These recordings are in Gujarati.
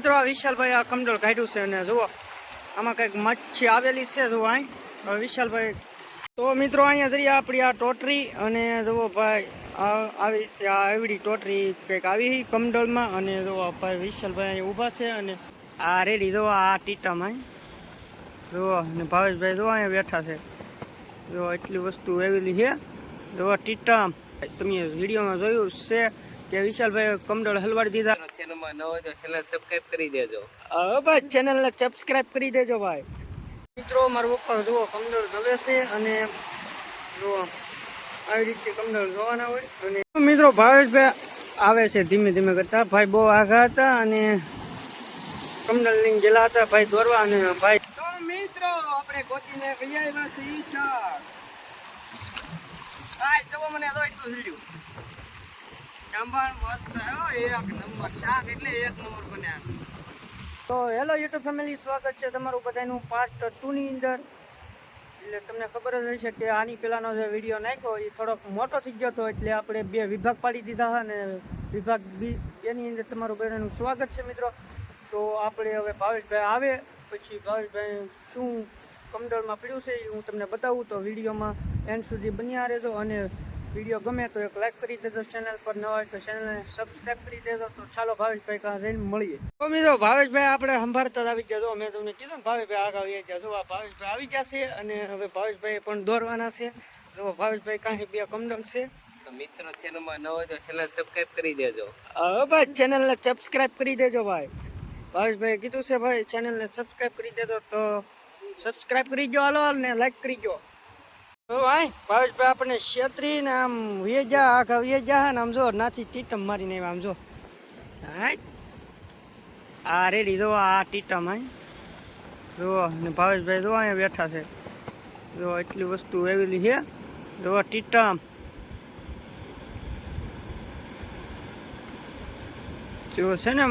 મિત્રો, આ વિશાલભાઈ આ કમડોળ કાઢ્યું છે અને જુઓ, આમાં કંઈક મચ્છી આવેલી છે, જુઓ અહીં. વિશાલભાઈ, તો મિત્રો, અહીંયા જઈએ આપણી આ ટોટરી અને જુઓ ભાઈ આવી આ એવડી ટોટરી કંઈક આવી કમડોળમાં અને જુઓ ભાઈ વિશાલભાઈ અહીં ઊભા છે અને આ રેડી, જુઓ આ ટીટામાં જુઓ, અને ભાવેશભાઈ જુઓ અહીંયા બેઠા છે. જો એટલી વસ્તુ આવેલી છે. જુઓ ટીટા તમે વિડીયોમાં જોયું છે કે વિશાલભાઈ કમડોળ હલવાડી દીધા. ચેનલમાં ન હોય ચેનલ સબસ્ક્રાઇબ કરી દેજો. હવે ભાઈ ચેનલને સબસ્ક્રાઇબ કરી દેજો ભાઈ. મિત્રો, મારો પપ્પા જુઓ કમડોળ જવે છે અને આવી રીતે કમડોળ જોવાના હોય. અને મિત્રો, ભાવેશભાઈ આવે છે ધીમે ધીમે કરતા. ભાઈ બહુ આઘા હતા અને કમદર લઈને ગયેલા હતા ભાઈ દોરવા અને ભાઈ તો મિત્રો, આપણે ગોતીને કઈ આવ્યા છે ઈશા ભાઈ જવો મને તો એટલું હીડ્યું મસ્ત હો, એક નંબર એટલે એક નંબર બન્યા તો હેલો યુટ્યુબ ફેમિલી, સ્વાગત છે તમારું બધાનું પાર્ટ ટુ ની અંદર. એટલે તમને ખબર જ હશે કે આની પહેલાંનો જે વીડિયો નાખ્યો, એ થોડોક મોટો થઈ ગયો હતો, એટલે આપણે બે વિભાગ પાડી દીધા અને વિભાગ બી એની અંદર તમારું બધાનું સ્વાગત છે મિત્રો. તો આપણે હવે ભાવેશભાઈ આવે, પછી ભાવેશભાઈ શું કમડોળમાં પડ્યું છે એ હું તમને બતાવું. તો વિડીયોમાં એન્ડ સુધી બન્યા રહેજો અને વીડિયો ગમે તો એક લાઈક કરી દેજો ચેનલ પર ન હોય તો ચેનલને સબસ્ક્રાઈબ કરી દેજો. તો ચાલો ભાવેશભાઈ કાં જઈને મળીએ. તો મિત્રો ભાવેશભાઈ આપણે સંભાળતા જ આવી ગયા જો મેં તમને કીધું ને ભાવેશભાઈ આગળ આવી ગયા જો આ ભાવેશભાઈ આવી ગયા છે અને હવે ભાવેશભાઈ પણ દોરવાના છે. જો ભાવેશભાઈ કાંઈ બે કમડલ છે. તો મિત્રો ચેનલમાં ન હોય તો ચેનલ સબસ્ક્રાઇબ કરી દેજો. હવે ભાઈ ચેનલને સબસ્ક્રાઇબ કરી દેજો ભાઈ. ભાવેશભાઈ કીધું છે ભાઈ ચેનલને સબસ્ક્રાઇબ કરી દેજો. તો સબસ્ક્રાઇબ કરી દો હાલો ને લાઈક કરી તો આપણને છેતરી ને આમ વેજા આખા વેજા આમ જો નાથી ટીટમ મારીને આમ જો. આ રેડી, જો આ ટીટમ હા. જો, ને ભાવેશભાઈ જો અહીંયા બેઠા છે. જો, એટલી વસ્તુ આવેલી છે. જો, ટીટમ. જો છે ને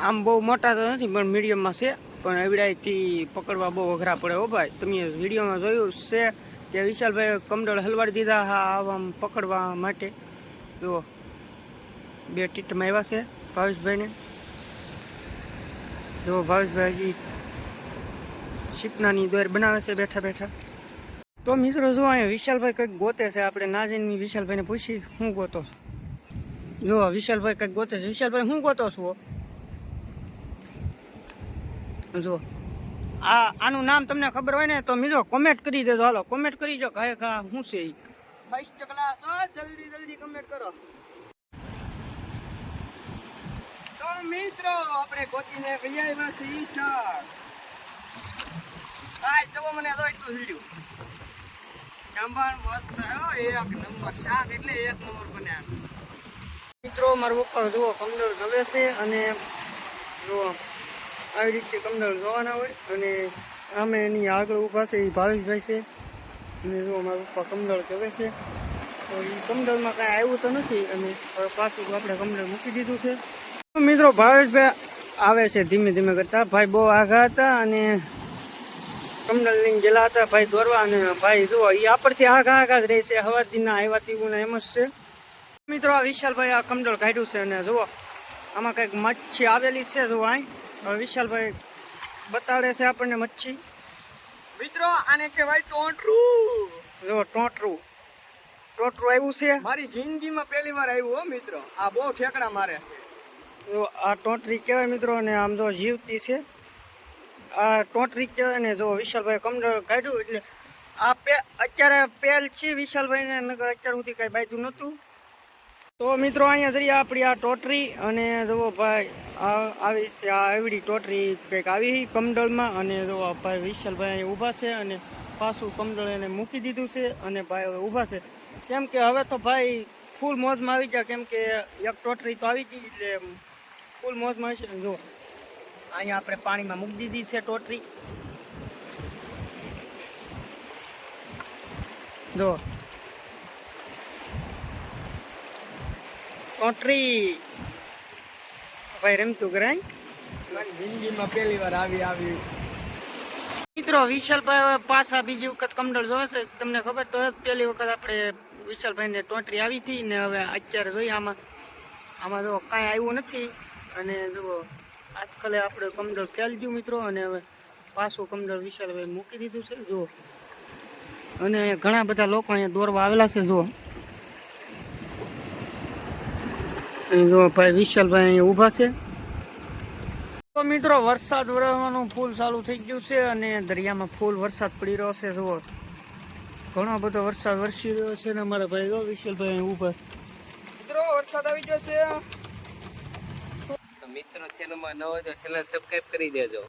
આમ- બહુ મોટા તો નથી, પણ મીડિયમમાં છે. પણ એવડાઈથી પકડવા બહુ અઘરા પડે હો ભાઈ. તમે વિડીયોમાં જોયું છે. કે વિશાલભાઈ કમડળ હલવાડી દીધા હા આમ પકડવા માટે. જો બે ટીટમાં આવ્યા છે ભાવેશભાઈને. જો ભાવેશભાઈ હજી દોર બનાવે છે બેઠા બેઠા. તો મિત્રો જો અહીંયા વિશાલભાઈ કંઈક ગોતે છે. આપણે ના જઈને વિશાલભાઈને પૂછી હું ગોતો છું. જો વિશાલભાઈ કંઈક ગોતે છે. વિશાલભાઈ, હું ગોતો છું જો આ આનું નામ તમને ખબર હોય ને, તો મિત્રો કોમેન્ટ કરી દેજો. હાલો કોમેન્ટ કરી જો કહે કા શું છે ઈ? ફર્સ્ટ ક્લાસ જલ્દી જલ્દી કમેન્ટ કરો. તો મિત્રો, આપણે ગોતીને કઈ આવ્યા છે ઈશા આ જવો મને તો એટલું હીડ્યું મસ્ત હો, એક નંબર શાક એટલે એક નંબર બન્યા મિત્રો, મારો પપ્પા જુઓ કમડોળ જવે છે અને જુઓ. આવી રીતે કમડોળ જોવાના હોય અને સામે એની આગળ ઊભા છે એ ભાવેશભાઈ છે. અને જો મારા પપ્પા કમડોળ કહેવે છે, તો એ કમડોળમાં કાંઈ આવ્યું તો નથી અને પાછું આપણે કમડોળ મૂકી દીધું છે. મિત્રો, ભાવેશભાઈ આવે છે ધીમે ધીમે કરતા. ભાઈ બહુ આઘા હતા અને કમડલ લઈને ગયેલા હતા. ભાઈ દોરવા અને ભાઈ જુઓ એ આપણથી આઘા આઘા જ રહે છે. હવા દિનના આવ્યા તીવું એમ જ છે. મિત્રો, આ વિશાલભાઈ આ કમડોળ કાઢ્યું છે અને જુઓ, આમાં કંઈક મચ્છી આવેલી છે, જુઓ અહીં. વિશાલભાઈ બતાડે છે આપણને મચ્છી. મિત્રો આને કહેવાય ટોટરું. જો ટોટરું. ટોટરું આવ્યું છે? મારી જિંદગીમાં પહેલી વાર આવ્યું હો મિત્રો. આ બહુ ઠેકડા મારે છે. જો આ ટોટરી કહેવાય મિત્રો અને આમ જો જીવતી છે. આ ટોટરી કહેવાય ને જો વિશાલભાઈ કમડર કાઢ્યું એટલે આ પે અત્યારે પેલ છે વિશાલભાઈને નગર અત્યાર સુધી કાંઈ બાજુ નહોતું. તો મિત્રો અહીંયા જઈએ આપણી આ ટોટરી અને જુઓ ભાઈ આવી આ એવડી ટોટરી કંઈક આવી કમડળમાં અને જુઓ ભાઈ વિશાલભાઈ ઊભા છે અને પાછું કમડળ એને મૂકી દીધું છે અને ભાઈ હવે ઊભા છે. કેમ કે હવે તો ભાઈ ફૂલ મોજમાં આવી ગયા, કેમ કે એક ટોટરી તો આવી ગઈ એટલે ફૂલ મોજમાં આવી છે જો અહીંયા આપણે પાણીમાં મૂકી દીધી છે ટોટરી. જો ટોટરી ભાઈ રમતું કરાય? જિંદગીમાં પહેલી વાર આવી આવી. મિત્રો વિશાલભાઈ પાછા બીજી વખત કમડળ જોવે છે. તમને ખબર તો પહેલી વખત આપણે વિશાલભાઈને ટોટરી આવી હતી ને હવે અત્યારે જોઈએ આમાં આમાં જો કાંઈ આવ્યું નથી. અને જુઓ આજકાલે આપણે કમદળ ફેલ ગયું મિત્રો અને હવે પાછું કમદળ વિશાલભાઈ મૂકી દીધું છે. જુઓ. અને ઘણા બધા લોકો અહીંયા દોરવા આવેલા છે જુઓ અને ભાઈ વિશાલભાઈ અહીંયા ઊભા છે. તો મિત્રો, વરસાદ વરસવાનું ફૂલ ચાલુ થઈ ગયું છે અને દરિયામાં ફૂલ વરસાદ પડી રહ્યો છે, જુઓ. ઘણો બધો વરસાદ વરસી રહ્યો છે ને અમારા ભાઈ વિશાલભાઈ અહીં ઊભા. મિત્રો, વરસાદ આવી ગયો છે. મિત્રો ચેનલમાં ન હોય તો ચેનલ સબસ્ક્રાઈબ કરી દેજો.